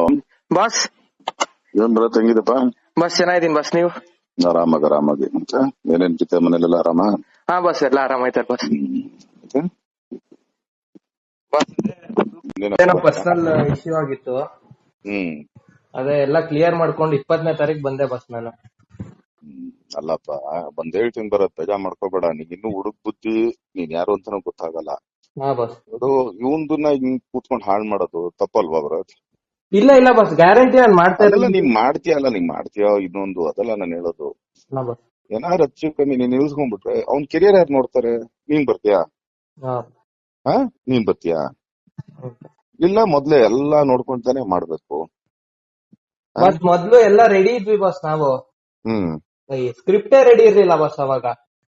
Hello boss ಏನ್ ಬರತ್ ಹೆಂಗಿದಪ್ಪ bus ಚೆನ್ನಾಗಿದ್ದೀನಿ ಬಸ್ ನೀವು? ಆರಾಮಾಗ ಆರಾಮಾಗಿ. ಅಂತ ಏನೇನ್ ಬಿತ್ತ ಮನೇಲೆಲ್ಲ ಆರಾಮ? ಹಾ ಬಸ್ ಎಲ್ಲ ಬಸ್ ಮತ್ತೆ? ಬಸ್? ಏನೋ ಪರ್ಸನಲ್ ಇಶ್ಯೂ ಆಗಿತ್ತು. ಹ್ಮ್. ಅದೇ ಎಲ್ಲ ಕ್ಲಿಯರ್ ಮಾಡ್ಕೊಂಡು ಇಪ್ಪತ್ತನೇ ತಾರೀಕು ಬಂದೆ ಬಸ್ ನಾನು. ಅಲ್ಲಪ್ಪ ಬಂದ್ ಹೇಳ್ತೀನಿ ಬರತ್ ಬೇಜಾ ಮಾಡ್ಕೋಬೇಡ. ನೀನ್ ಇನ್ನು ಹುಡುಗ್ ಬುದ್ಧಿ ನೀನ್ ಯಾರು ಅಂತಾನು ಗೊತ್ತಾಗಲ್ಲ. ಹಾ ಬಸ್ ಅದು ಇವಂದನ್ನ ಹಿಂಗ್ ಕೂತ್ಕೊಂಡ್ ಹಾಳ್ ಮಾಡೋದು ತಪ್ಪಲ್ವಾ ಭರತ್ ಇಲ್ಲ ಇಲ್ಲ ಬಸ್ ಗ್ಯಾರಂಟಿ ನಾನು ಮಾಡ್ತಾ ಅದೆಲ್ಲ ನೀನ್ ಮಾಡ್ತೀಯಲ್ಲ ನೀನ್ ಮಾಡ್ತೀಯ ಇನ್ನೊಂದು ಅದಲ್ಲ ನಾನು ಹೇಳೋದು. ಹಾ ಬಸ್ ಏನಾರು ಹೆಚ್ಚು ಕಮ್ಮಿ ನೀನ್ ಇಳಿಸ್ಕೊಂಡ್ಬಿಟ್ರೆ ಅವ್ನ್ ಕೆರಿಯರ್ ಯಾರು ನೋಡ್ತಾರೆ? ನೀನ್ ಬರ್ತೀಯಾ? ಹಾ. ಹಾ? ನೀನ್ ಬರ್ತೀಯಾ? ಇಲ್ಲ ಮೊದ್ಲೇ ಎಲ್ಲಾ ನೋಡ್ಕೊಂತಾನೆ ಮಾಡ್ಬೇಕು. ಬಸ್ ಮೊದ್ಲು ಎಲ್ಲ ರೆಡಿ ಇದ್ವಿ ಬಸ್ ನಾವು. ಹ್ಮ್. ಸ್ಕ್ರಿಪ್ಟೇ ರೆಡಿ ಇರ್ಲಿಲ್ಲ ಬಸ್ ಅವಾಗ.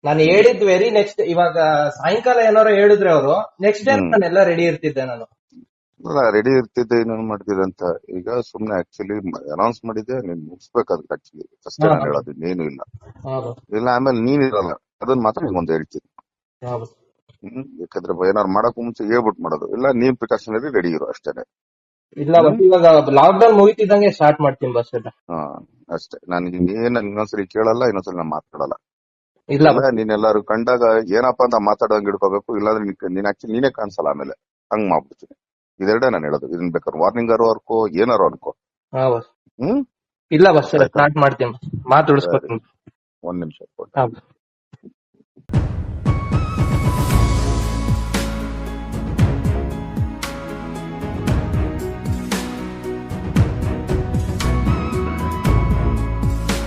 ನಾನು ಹೇಳಿದ್ ವೆರಿ ನೆಕ್ಸ್ಟ್ ಇವಾಗ ಸಾಯಂಕಾಲ ಏನಾರು ಹೇಳಿದ್ರೆ ಅವರು ನೆಕ್ಸ್ಟ್ ಡೇ ನಾನು ಎಲ್ಲ ರೆಡಿ ಇರ್ತಿದ್ದೆ ನಾನು. ರೆಡಿ ಇರ್ತಿದ್ದೆ ಇನ್ನೊಂದು ಮಾಡ್ತಿದ್ದೆ ಅಂತ. ಈಗ ಸುಮ್ನೆ ಆಕ್ಚುಲಿ ಅನೌನ್ಸ್ ಮಾಡಿದ್ದೆ ನೀನ್ ಮುಗಿಸ್ಬೇಕು ಅದಕ್ಕೆ ಆಕ್ಚುಲಿ ಫಸ್ಟ್. ನಾನು ಹೇಳೋದು ಇನ್ನೇನು ಇಲ್ಲ. ಇಲ್ಲ ಆಮೇಲೆ ನೀನ್ ಇರಲ್ಲ. ಅದನ್ನ ಮಾತ್ರ ನಿಮ್ಗೊಂದು ಹೇಳ್ತೀನಿ. ಹ್ಮ್ ಯಾಕಂದ್ರೆ ಏನಾರು ಮಾಡಕ್ ಮುಂಚೆ ಹೇಳ್ಬಿಟ್ಟು ಮಾಡೋದು. ಇಲ್ಲ ನೀನ್ ಪ್ರಿಕಾಷನರಿ ರೆಡಿ ಇರು ಅಷ್ಟೇನೆ. ಇಲ್ಲ ಇವಾಗ ಲಾಕ್ ಡೌನ್ ಮುಗಿತಿದ್ದಂಗೆ ಸ್ಟಾರ್ಟ್ ಮಾಡ್ತೀನಿ ಬಸ್ ಎಲ್ಲ. ಹಾ ಅಷ್ಟೇ. ನಾನು ಏನ್ ಇನ್ನೊಂದ್ಸರಿ ಕೇಳಲ್ಲ ಇನ್ನೊಂದ್ಸರಿ ನಾನು ಮಾತಾಡಲ್ಲ. ಇಲ್ಲ ಇಲ್ಲ ನೀನ್ ಎಲ್ಲಾರು ಕಂಡಾಗ ಏನಪ್ಪಾ ಅಂತ ಮಾತಾಡೋಂಗ್ ಹಿಡ್ಕೋಬೇಕು ಇಲ್ಲಾಂದ್ರೆ ನೀನ್- ನೀನ್ ಆಕ್ಚುಲಿ ನೀನೇ ಕಾಣಿಸಲ್ಲ ಆಮೇಲೆ. ಹಂಗ್ ಮಾಡ್ಬಿಡ್ತೀನಿ. ಇದೆರಡೇ ನಾನು ಹೇಳೋದು. ಇದನ್ ಬೇಕಾದ್ರೆ ವಾರ್ನಿಂಗ್ ಆರು ಅನ್ಕೋ ಏನಾರು ಅನ್ಕೋ. ಹ್ಮ್? ಇಲ್ಲ ಬಸ್ ಸ್ಟಾರ್ಟ್ ಮಾಡ್ತೀನಿ ಮಾತು ಉಳಿಸ್ಕೊತೀನಿ ಒಂದ್ ನಿಮಿಷ